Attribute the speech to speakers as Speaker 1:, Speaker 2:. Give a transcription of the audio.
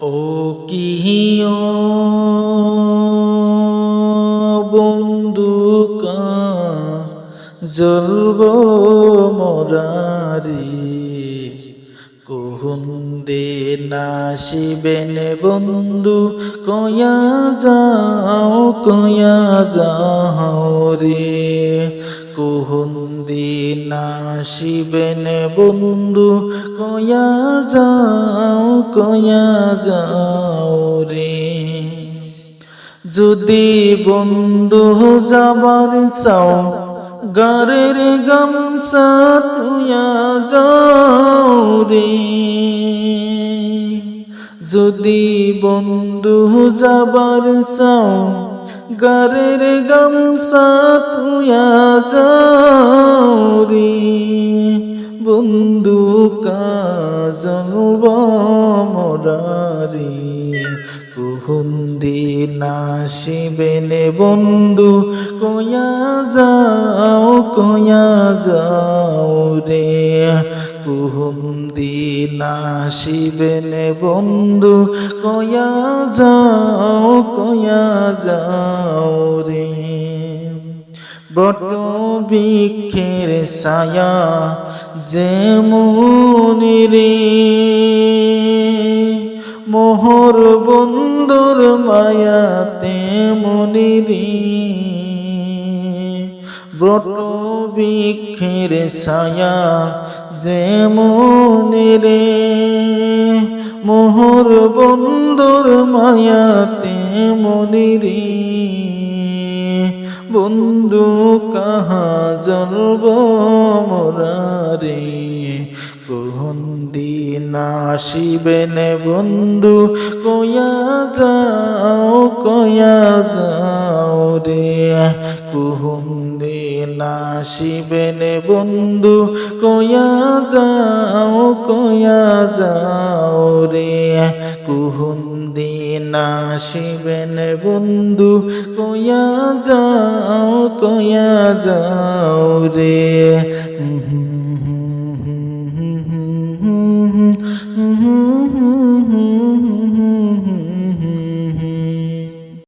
Speaker 1: ও কিহিও বন্দুকা জ্বলব মরারি কুহুন্দে নাসিবেন বন্ধু কয়া যাও কয়া যাও রে। কুহুন্দি শিবেন বন্ধু, কয়া যাও কয়া যাও রে। যদি বন্ধু যাবার চাও, গারের গামসা তুয়া যাও রে। যদি বন্ধু যাবার চাও, গারের গামসা তুয়া যাও রে। বন্ধু কাজল মরারি কুহুন্দি নাশিবেনে বন্ধু কয়া যাও কয়া যাও রে। কুহুন্দি নাশিবেনে বন্ধু, কয়া যাও কয়া যাও রে। বট বৃক্ষের ছায়া যেমন রে। মোহর বন্ধুর মায়া তেমনি রে। বট বৃক্ষের ছায়া যেমন রে মোহর বন্ধুর মায়া তেমনি রে। বন্ধু, কাহা জলব মোরারে কুহন্দি নাশিবেন বন্ধু, কয়া যাও কয়া যাও। করে কুহুম দিলা শিবেনে বন্ধু কয়া যাও কয়া যাও রে কুহুম দিনা শিবেনে বন্ধু কয়া যাও কয়া যাও রে হুম হুম হুম হুম হুম হুম